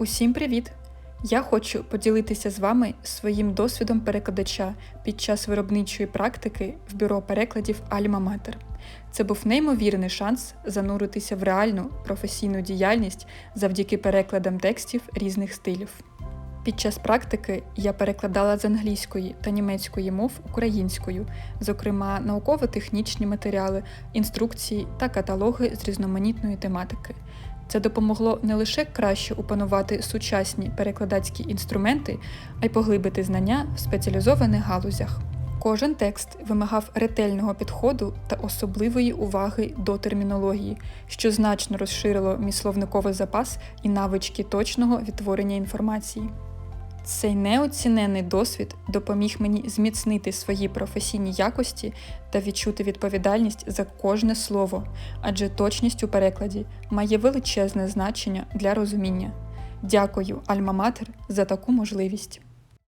Усім привіт! Я хочу поділитися з вами своїм досвідом перекладача під час виробничої практики в бюро перекладів Альма Матер. Це був неймовірний шанс зануритися в реальну професійну діяльність завдяки перекладам текстів різних стилів. Під час практики я перекладала з англійської та німецької мов українською, зокрема науково-технічні матеріали, інструкції та каталоги з різноманітної тематики. Це допомогло не лише краще опанувати сучасні перекладацькі інструменти, а й поглибити знання в спеціалізованих галузях. Кожен текст вимагав ретельного підходу та особливої уваги до термінології, що значно розширило мій словниковий запас і навички точного відтворення інформації. Цей неоцінений досвід допоміг мені зміцнити свої професійні якості та відчути відповідальність за кожне слово, адже точність у перекладі має величезне значення для розуміння. Дякую, Альма Матер, за таку можливість.